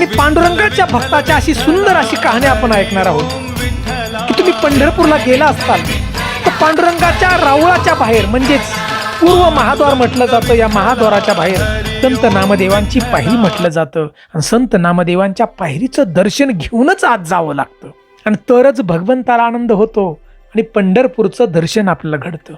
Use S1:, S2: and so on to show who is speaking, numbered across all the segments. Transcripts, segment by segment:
S1: आणि पांडुरंगाच्या भक्ताच्या अशी सुंदर अशी कहाणी आपण ऐकणार आहोत. की तुम्ही पंढरपूरला गेला असताल तर पांडुरंगाच्या रावळाच्या बाहेर म्हणजेच पूर्व महाद्वार म्हटलं जातं या महाद्वाराच्या बाहेर संत नामदेवांची पायरी म्हटलं जातं. आणि संत नामदेवांच्या पायरीचं दर्शन घेऊनच आज जावं लागतं. आणि तरच भगवंताला आनंद होतो आणि पंढरपूरचं दर्शन आपल्याला घडतं.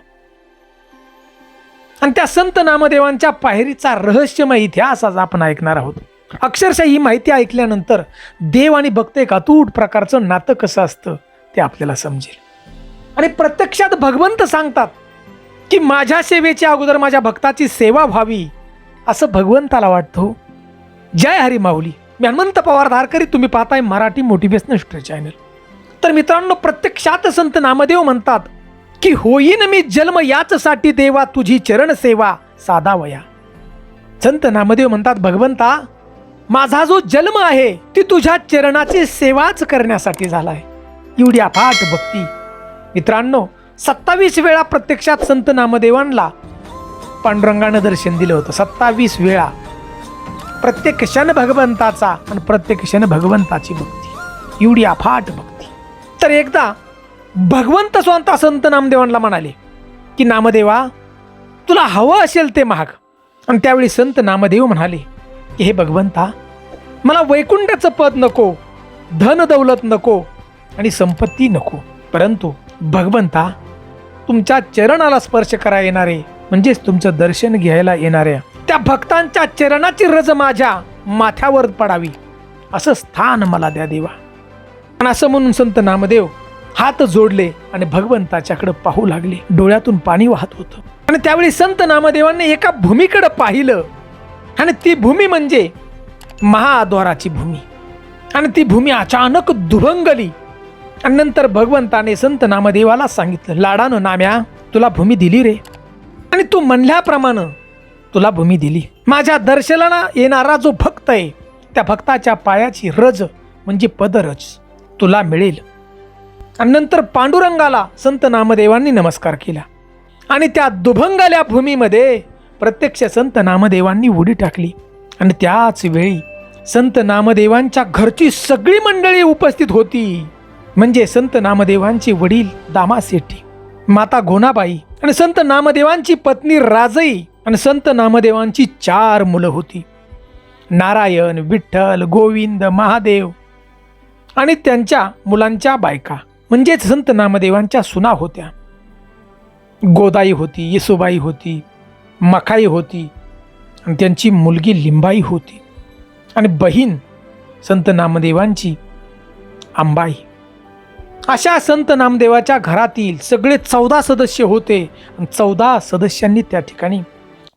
S1: आणि त्या संत नामदेवांच्या पायरीचा रहस्यमय इतिहास आज आपण ऐकणार आहोत. अक्षरशः ही माहिती ऐकल्यानंतर देव आणि भक्त एक अतूट प्रकारचं नातं कसं असतं ते आपल्याला समजेल. आणि प्रत्यक्षात भगवंत सांगतात की माझ्या सेवेच्या अगोदर माझ्या भक्ताची सेवा व्हावी असं भगवंताला वाटतो हो. जय हरी माऊली. मी हनुमंत पवार धारकरी तुम्ही पाहताय मराठी मोटिवेशनल स्टोरी चॅनल तर मित्रांनो प्रत्यक्षात संत नामदेव म्हणतात की होईन मी जन्म याचसाठी देवा तुझी चरण सेवा साधावया. संत नामदेव म्हणतात भगवंता माझा जो जन्म आहे ती तुझ्या चरणाची सेवाच करण्यासाठी झालाय. एवढी अफाट भक्ती. मित्रांनो सत्तावीस वेळा प्रत्यक्षात संत नामदेवांना पांडुरंगानं दर्शन दिलं होतं. सत्तावीस वेळा. प्रत्येक क्षण भगवंताचा आणि प्रत्येक क्षण भगवंताची भक्ती. एवढी अफाट भक्ती. तर एकदा भगवंत स्वतः संत नामदेवांना म्हणाले की नामदेवा तुला हवं असेल ते महाग आणि त्यावेळी संत नामदेव म्हणाले की हे भगवंता मला वैकुंठाचं पद नको धन दौलत नको आणि संपत्ती नको. परंतु भगवंता तुमच्या चरणाला स्पर्श करा येणारे म्हणजेच तुमचं दर्शन घ्यायला येणाऱ्या त्या भक्तांच्या चरणाची रज माझ्या माथ्यावर पडावी असं स्थान मला द्या देवा. आणि असं म्हणून संत नामदेव हात जोडले आणि भगवंताच्याकडे पाहू लागले. डोळ्यातून पाणी वाहत होतं. आणि त्यावेळी संत नामदेवांनी एका भूमीकडे पाहिलं. आणि ती भूमी म्हणजे महाद्वाराची भूमी. आणि ती भूमी अचानक दुभंगली आणि नंतर भगवंताने संत नामदेवाला सांगितलं लाडानं नाम्या तुला भूमी दिली रे. आणि तू म्हणल्याप्रमाणे तुला भूमी दिली. माझ्या दर्शनाला येणारा जो भक्त आहे त्या भक्ताच्या पायाची रज म्हणजे पदरज तुला मिळेल. आणि नंतर पांडुरंगाला संत नामदेवांनी नमस्कार केला. आणि त्या दुभंगाल्या भूमीमध्ये प्रत्यक्ष संत नामदेवांनी उडी टाकली. आणि त्याच वेळी संत नामदेवांच्या घरची सगळी मंडळी उपस्थित होती. म्हणजे संत नामदेवांचे वडील दामासेठी माता गोनाबाई आणि संत नामदेवांची पत्नी राजई आणि संत नामदेवांची चार मुलं होती. नारायण विठ्ठल गोविंद महादेव आणि त्यांच्या मुलांच्या बायका म्हणजेच संत नामदेवांच्या सुना होत्या. गोदाई होती येसुबाई होती मखाई होती आणि त्यांची मुलगी लिंबाई होती. आणि बहीण संत नामदेवांची अंबाई अशा संत नामदेवाच्या घरातील सगळे चौदा सदस्य होते आणि चौदा सदस्यांनी त्या ठिकाणी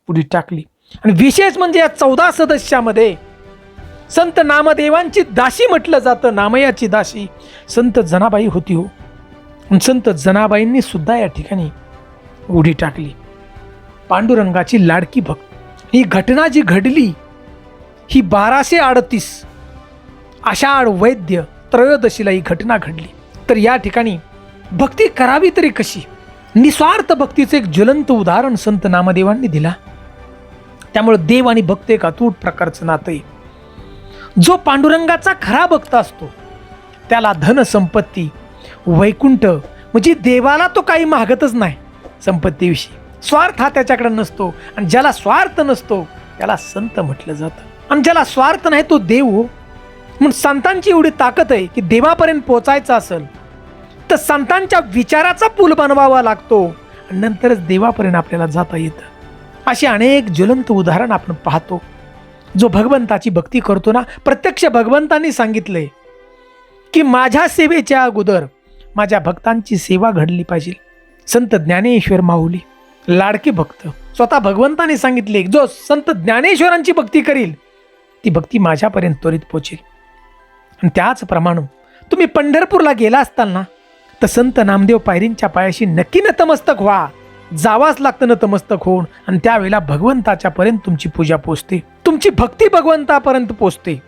S1: उडी टाकली. आणि विशेष म्हणजे या चौदा सदस्यामध्ये संत नामदेवांची दाशी म्हटलं जातं नामयाची दाशी संत जनाबाई होती हो. संत जनाबाईंनी सुद्धा या ठिकाणी उडी टाकली. पांडुरंगाची लाडकी भक्त. ही घटना जी घडली ही बाराशे अडतीस आषाढ वैद्य त्रयोदशीला ही घटना घडली. तर या ठिकाणी भक्ती करावी तरी कशी? निस्वार्थ भक्तीचं एक ज्वलंत उदाहरण संत नामदेवांनी दिला. त्यामुळे देव आणि भक्त एक अतूट प्रकारचं नातं आहे. जो पांडुरंगाचा खरा भक्त असतो त्याला धन संपत्ती वैकुंठ म्हणजे देवाला तो काही मागतच नाही संपत्तीविषयी. स्वार्थ हा त्याच्याकडे नसतो. आणि ज्याला स्वार्थ नसतो त्याला संत म्हटलं जातं. आणि ज्याला स्वार्थ नाही तो देव. हो. म्हणून संतांची एवढी ताकद आहे की देवापर्यंत पोचायचं असेल तर संतांच्या विचाराचा पूल बनवावा लागतो. आणि नंतरच देवापर्यंत आपल्याला जाता येतं. अशी अनेक ज्वलंत उदाहरण आपण पाहतो. जो भगवंताची भक्ती करतो ना प्रत्यक्ष भगवंतांनी सांगितले की माझ्या सेवेच्या अगोदर माझ्या भक्तांची सेवा घडली पाहिजे. संत ज्ञानेश्वर माऊली. लाडके भक्त. स्वतः भगवंताने सांगितले जो संत ज्ञानेश्वरांची भक्ती करील ती भक्ती माझ्यापर्यंत त्वरित पोचेल. आणि त्याचप्रमाणे तुम्ही पंढरपूरला गेला असताल ना तर संत नामदेव पायरींच्या पायाशी नक्की नतमस्तक व्हा. जावाच लागतं नतमस्तक होऊन आणि त्यावेळेला भगवंताच्या पर्यंत तुमची पूजा पोचते. तुमची भक्ती भगवंतापर्यंत पोचते.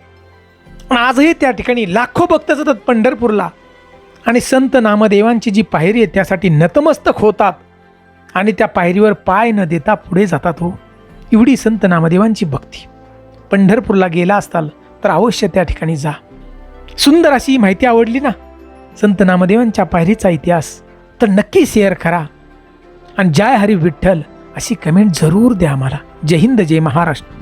S1: आजही त्या ठिकाणी लाखो भक्त जातात पंढरपूरला. आणि संत नामदेवांची जी पायरी आहे त्यासाठी नतमस्तक होतात. आणि त्या पायरीवर पाय न देता पुढे जातात हो. एवढी संत नामदेवांची भक्ती. पंढरपूरला गेला असताल तर अवश्य त्या ठिकाणी जा. सुंदर अशी ही माहिती आवडली ना? संत नामदेवांच्या पायरीचा इतिहास तर नक्की शेअर करा. आणि जय हरी विठ्ठल अशी कमेंट जरूर द्या आम्हाला. जय हिंद जय महाराष्ट्र.